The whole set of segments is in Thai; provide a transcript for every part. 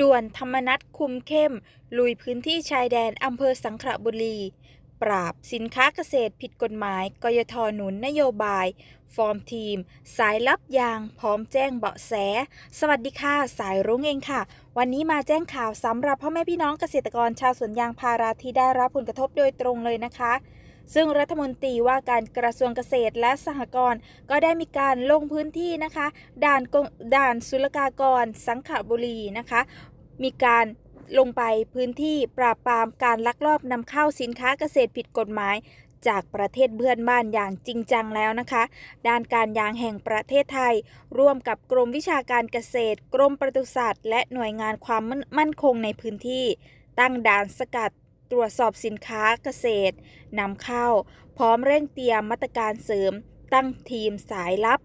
ด่วนธรรมนัตคุมเข้ม ลุยพื้นที่ชายแดนอำเภอสังขละบุรี ปราบสินค้าเกษตรผิดกฎหมาย กยทหนุนนโยบาย ฟอร์มทีม สายลับยาง พร้อมแจ้งเบาะแส สวัสดีค่ะ สายรุ้งเองค่ะ วันนี้มาแจ้งข่าวสำหรับพ่อแม่พี่น้องเกษตรกรชาวสวนยางพาราที่ได้รับผลกระทบโดยตรงเลยนะคะ ซึ่งรัฐมนตรีว่าการกระทรวงเกษตรและสหกรณ์ก็ได้มีการลงพื้นที่นะคะ ด่านด่านศุลกากร สังขบุรีนะคะ มีการลงไปพื้นที่ปราบปรามการลักลอบนำเข้าสินค้าเกษตรผิดกฎหมายจากประเทศเพื่อนบ้านอย่างจริงจังแล้วนะคะ ด้านการยางแห่งประเทศไทย ร่วมกับกรมวิชาการเกษตร กรมปศุสัตว์และหน่วยงานความมั่นคงในพื้นที่ ตั้งด่านสกัด ตรวจสอบสินค้าเกษตรนำเข้า พร้อมเร่งเตรียมมาตรการเสริม ตั้งทีมสายลับ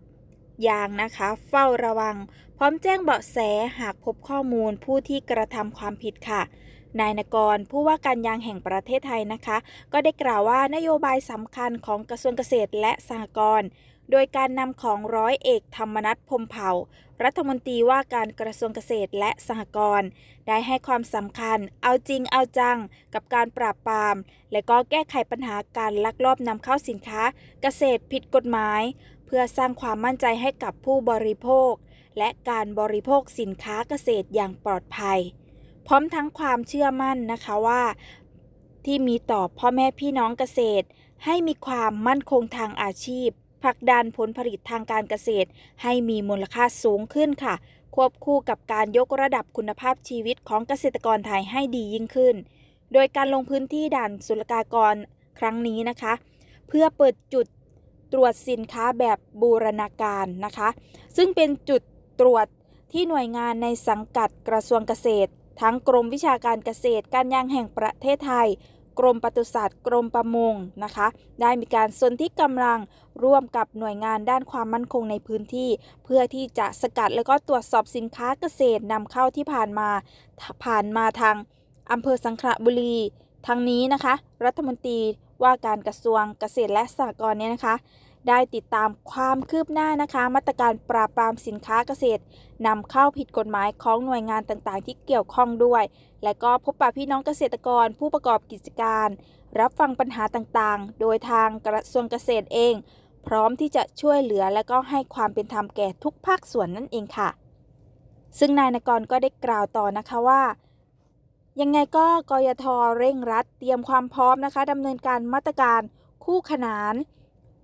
ยางนะคะ เฝ้าระวัง พร้อมแจ้งเบาะแสหากพบข้อมูลผู้ที่กระทำความผิดค่ะนายนกรผู้ว่าการยางแห่งประเทศไทยนะคะ ก็ได้กล่าวว่านโยบายสำคัญของกระทรวงเกษตรและสหกรณ์ โดยการนำของร้อยเอกธรรมนัฐพมเผ่า รัฐมนตรีว่าการกระทรวงเกษตรและสหกรณ์ได้ให้ความสำคัญ เอาจริงเอาจัง กับการปราบปราม และก็แก้ไขปัญหาการลักลอบนำเข้าสินค้า เกษตรผิดกฎหมาย เพื่อสร้างความมั่นใจให้กับผู้บริโภค และการบริโภคสินค้าเกษตรอย่างปลอดภัย พร้อมทั้งความเชื่อมั่นนะคะว่า ที่มีต่อพ่อแม่พี่น้องเกษตร ให้มีความมั่นคงทางอาชีพ ผลักดันผลผลิตทางการเกษตร ให้มีมูลค่าสูงขึ้นค่ะ ควบคู่กับการยกระดับคุณภาพชีวิตของเกษตรกรไทยให้ดียิ่งขึ้น โดยการลงพื้นที่ด่านศุลกากรครั้งนี้นะคะ เพื่อเปิดจุดตรวจสินค้าแบบบูรณาการนะคะ ซึ่งเป็นจุดตรวจที่หน่วยงานในสังกัดกระทรวงเกษตร ทั้งกรมวิชาการเกษตร การยางแห่งประเทศไทย กรมปศุสัตว์กรมประมงนะคะ ได้มีการสนที่กำลังร่วมกับหน่วยงานด้านความมั่นคงในพื้นที่ เพื่อที่จะสกัดและก็ตรวจสอบสินค้าเกษตรนำเข้าที่ผ่านมาผ่านมาทางอำเภอสังขละบุรีทั้งนี้นะคะ รัฐมนตรีว่าการกระทรวงเกษตรและสหกรณ์เนี่ยนะคะ ได้ติดตามความคืบหน้านะคะ มาตรการปราบปรามสินค้าเกษตรนำเข้าผิดกฎหมายของหน่วยงานต่างๆ ที่เกี่ยวข้องด้วย และก็พบปะพี่น้องเกษตรกรผู้ประกอบกิจการ รับฟังปัญหาต่างๆ โดยทางกระทรวงเกษตรเอง พร้อมที่จะช่วยเหลือและก็ให้ความเป็นธรรมแก่ทุกภาคส่วนนั่นเองค่ะ ซึ่งนายนกรก็ได้กล่าวต่อนะคะว่ายังไงก็กยทเร่งรัดเตรียมความพร้อมนะคะดำเนินการมาตรการคู่ขนาน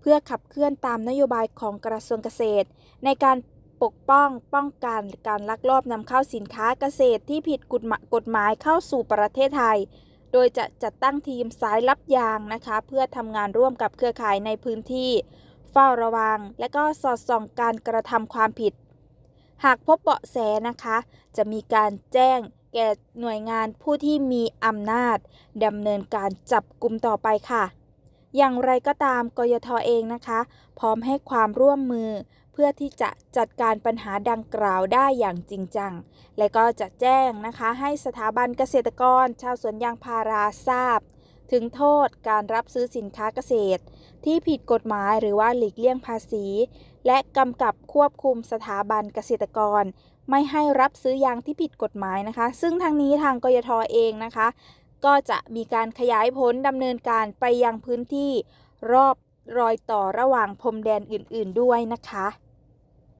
พื่อขับเคลื่อนตามนโยบายของกระทรวงเกษตร ในการปกป้องป้องกันการลักลอบนำเข้าสินค้าเกษตรที่ผิดกฎหมายเข้าสู่ประเทศไทย โดยจะจัดตั้งทีมสายลับยางนะคะ เพื่อทำงานร่วมกับเครือข่ายในพื้นที่ เฝ้าระวัง และก็สอดส่องการกระทำความผิด หากพบเบาะแสนะคะ จะมีการแจ้งแก่หน่วยงานผู้ที่มีอำนาจดำเนินการจับกลุ่มต่อไปค่ะ อย่างไรก็ตามกยทเองนะคะ พร้อมให้ความร่วมมือ เพื่อที่จะจัดการปัญหาดังกล่าวได้อย่างจริงจัง และก็จะแจ้งนะคะ ให้สถาบันเกษตรกร ชาวสวนยางพาราทราบ ถึงโทษการรับซื้อสินค้าเกษตร ที่ผิดกฎหมายหรือว่าหลีกเลี่ยงภาษี และกำกับควบคุมสถาบันเกษตรกร ไม่ให้รับซื้อยางที่ผิดกฎหมายนะคะ ซึ่งทางนี้ทางกยทเองนะคะ ก็จะมีการขยายผลดำเนินการไปยังพื้นที่รอบรอยต่อระหว่างพรมแดนอื่น ๆ ด้วยนะคะ